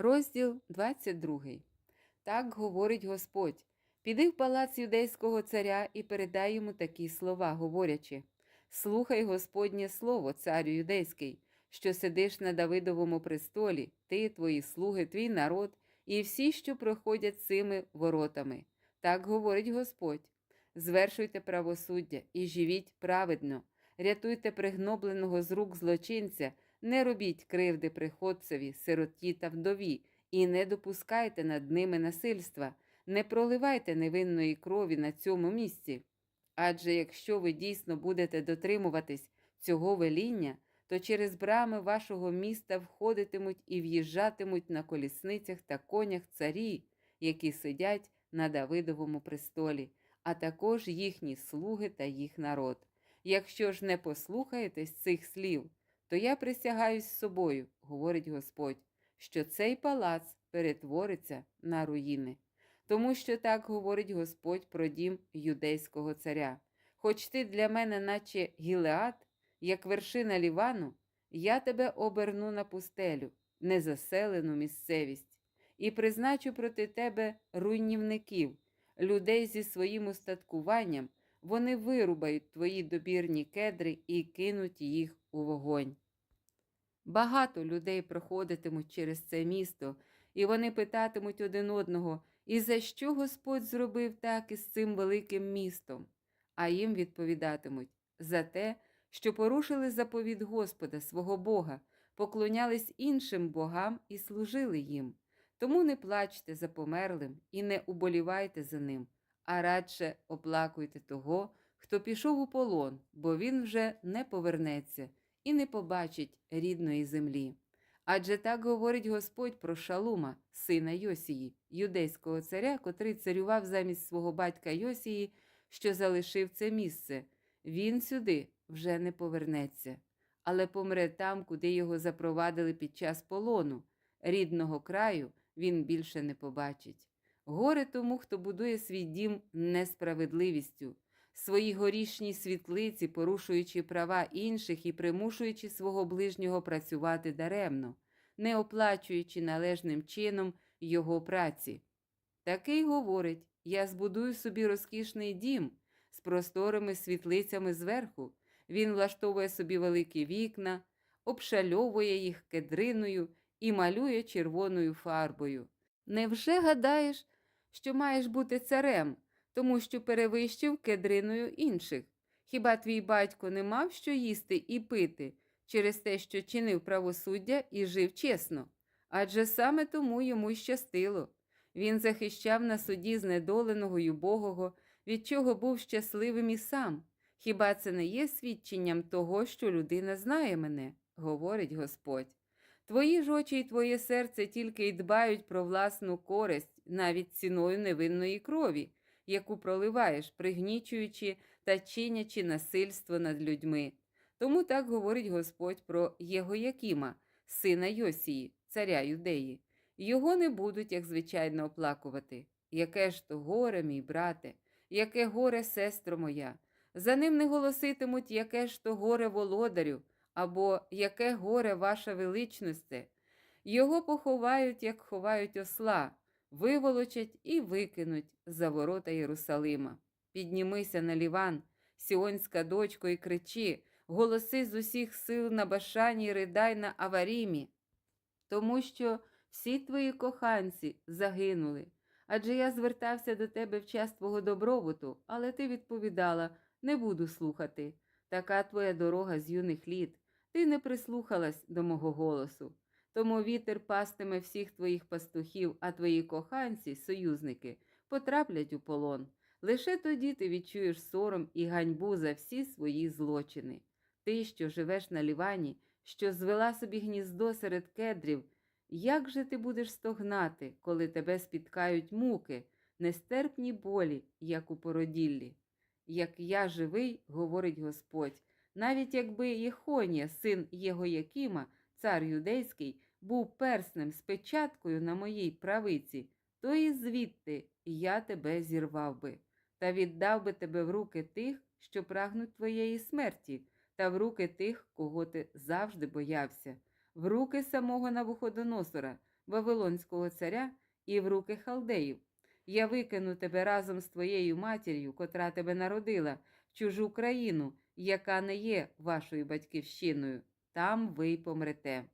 Розділ 22. Так говорить Господь: Піди в палац юдейського царя і передай йому такі слова, говорячи: Слухай Господнє слово, царю юдейський, що сидиш на Давидовому престолі, ти, твої слуги, твій народ і всі, що проходять цими воротами. Так говорить Господь: звершуйте правосуддя і живіть праведно, рятуйте пригнобленого з рук злочинця, не робіть кривди приходцеві, сироті та вдові, і не допускайте над ними насильства, не проливайте невинної крові на цьому місці. Адже якщо ви дійсно будете дотримуватись цього веління, то через брами вашого міста входитимуть і в'їжджатимуть на колісницях та конях царі, які сидять на Давидовому престолі, а також їхні слуги та їх народ. Якщо ж не послухаєтесь цих слів, то я присягаюсь собою, говорить Господь, що цей палац перетвориться на руїни. Тому що так говорить Господь про дім юдейського царя. Хоч ти для мене, наче Гілеад, як вершина Лівану, я тебе оберну на пустелю, незаселену місцевість, і призначу проти тебе руйнівників, людей зі своїм устаткуванням, вони вирубають твої добірні кедри і кинуть їх у вогонь. Багато людей проходитимуть через це місто, і вони питатимуть один одного, і за що Господь зробив так із цим великим містом? А їм відповідатимуть за те, що порушили заповіт Господа свого Бога, поклонялись іншим богам і служили їм. Тому не плачте за померлим і не уболівайте за ним, а радше оплакуйте того, хто пішов у полон, бо він вже не повернеться і не побачить рідної землі. Адже так говорить Господь про Шалума, сина Йосії, юдейського царя, котрий царював замість свого батька Йосії, що залишив це місце. Він сюди вже не повернеться, але помре там, куди його запровадили під час полону. Рідного краю він більше не побачить. Горе тому, хто будує свій дім несправедливістю, свої горішні світлиці, порушуючи права інших і примушуючи свого ближнього працювати даремно, не оплачуючи належним чином його праці. Такий говорить: я збудую собі розкішний дім з просторими світлицями зверху. Він влаштовує собі великі вікна, обшальовує їх кедриною і малює червоною фарбою. Невже гадаєш, що маєш бути царем, тому що перевищив кедриною інших? Хіба твій батько не мав що їсти і пити через те, що чинив правосуддя і жив чесно? Адже саме тому йому щастило. Він захищав на суді знедоленого й убогого, від чого був щасливим і сам. Хіба це не є свідченням того, що людина знає мене, говорить Господь. Твої ж очі й твоє серце тільки й дбають про власну користь, навіть ціною невинної крові, яку проливаєш, пригнічуючи та чинячи насильство над людьми. Тому так говорить Господь про Єгоякіма, сина Йосії, царя Юдеї. Його не будуть, як звичайно, оплакувати. Яке ж то горе, мій брате, яке горе, сестро моя. За ним не голоситимуть, яке ж то горе володарю, або яке горе ваша величносте. Його поховають, як ховають осла, виволочать і викинуть за ворота Єрусалима. Піднімися на ліван, сіонська дочко, і кричи, голоси з усіх сил на башані, ридай на аварімі, тому що всі твої коханці загинули. Адже я звертався до тебе в час твого добробуту, але ти відповідала не буду слухати. Така твоя дорога з юних літ. Ти не прислухалась до мого голосу. Тому вітер пастиме всіх твоїх пастухів, а твої коханці, союзники, потраплять у полон. Лише тоді ти відчуєш сором і ганьбу за всі свої злочини. Ти, що живеш на лівані, що звела собі гніздо серед кедрів, як же ти будеш стогнати, коли тебе спіткають муки, нестерпні болі, як у породіллі? Як я живий, говорить Господь, навіть якби Єхонія, син Єгоякіма, цар юдейський, був перснем з печаткою на моїй правиці, то і звідти я тебе зірвав би, та віддав би тебе в руки тих, що прагнуть твоєї смерті, та в руки тих, кого ти завжди боявся, в руки самого Навуходоносора, Вавилонського царя і в руки халдеїв. Я викину тебе разом з твоєю матір'ю, котра тебе народила, в чужу країну, яка не є вашою батьківщиною. Там ви й помрете.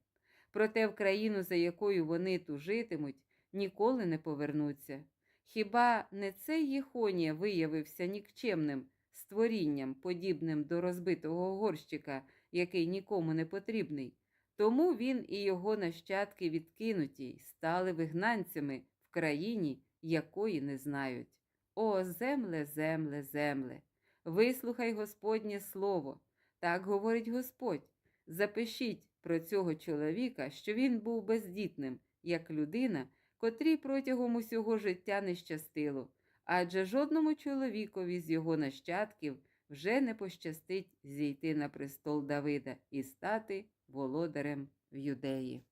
Проте в країну, за якою вони тужитимуть, ніколи не повернуться. Хіба не цей Єхонія виявився нікчемним створінням, подібним до розбитого горщика, який нікому не потрібний? Тому він і його нащадки відкинуті стали вигнанцями в країні, якої не знають. О, земле, земле, земле! Вислухай Господнє слово. Так говорить Господь. Запишіть про цього чоловіка, що він був бездітним, як людина, котрій протягом усього життя не щастило, адже жодному чоловікові з його нащадків вже не пощастить зійти на престол Давида і стати володарем в юдеї.